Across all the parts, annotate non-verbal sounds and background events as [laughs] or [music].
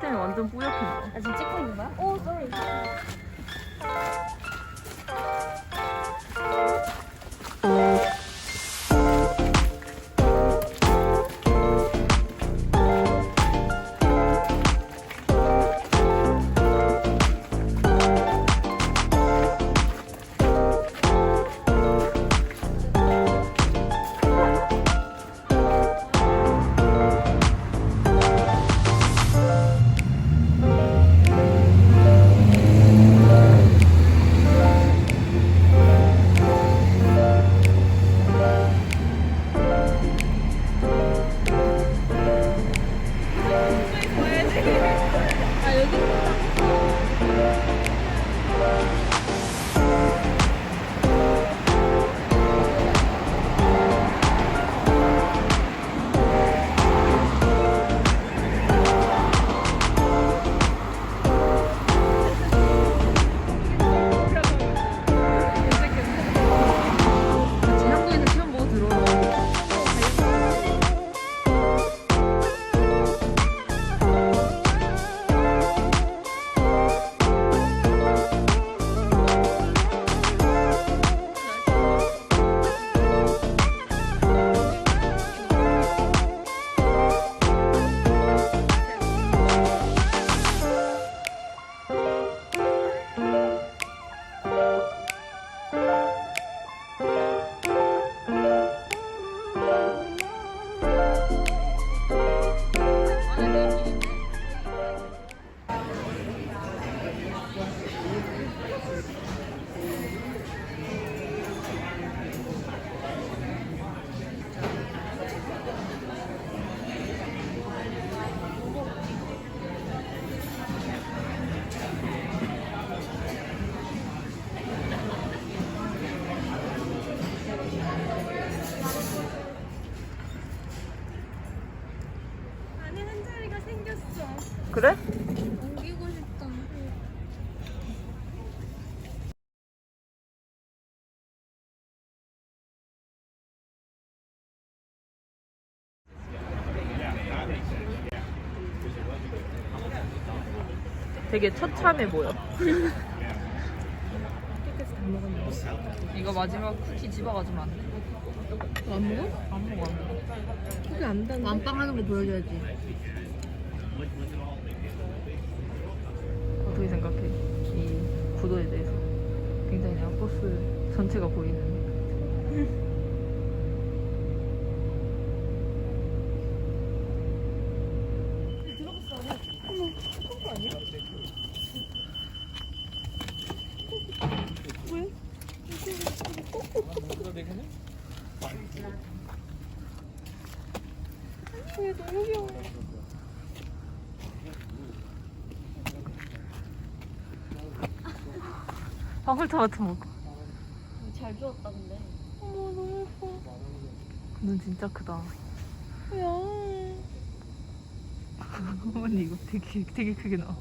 때문에 완전 뿌옇게 나와. 아 지금 찍고 있는 거야? 오 쏘리 같 그래? 옮기고 싶다 되게 처참해 보여. 이거 마지막 쿠키 집어가지면 안 돼? 안 먹어? 안 먹어, 안 먹어. 그게 안 단. 완빵 하는 거 보여줘야지. 어떻게 생각해? 이 구도에 대해서. 굉장히 그냥 버스 전체가 보이는. 왜 너무 귀여워 방울토 마토 먹어. 잘 주웠다 근데 어머 너무 예뻐. 눈 진짜 크다. 야. [laughs] 어머니 이거 되게 되게 크게 나와.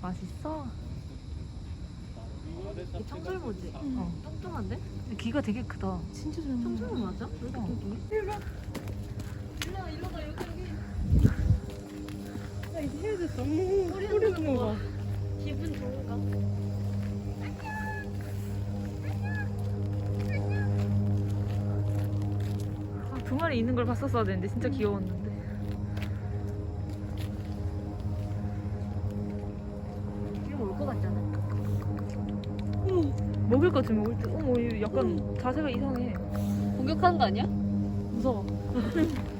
맛있어? 이 청설모지? 어. 뚱뚱한데? 귀가 되게 크다. 진짜 잘 먹어. 청설모 맞아? 왜 이렇게 어. 뚱뚱해? 일로 와 일로와 여기 여기 야 이제 헤어졌어. 어머. 듣는 거 봐. 기분 좋은가? 아, 두 마리 있는 걸 봤었어야 되는데 진짜 귀여웠는데. 지금 올것 같잖아 먹을 것좀 먹을 때. 어머, 얘 약간 자세가 이상해. 공격하는 거 아니야? 무서워. [laughs]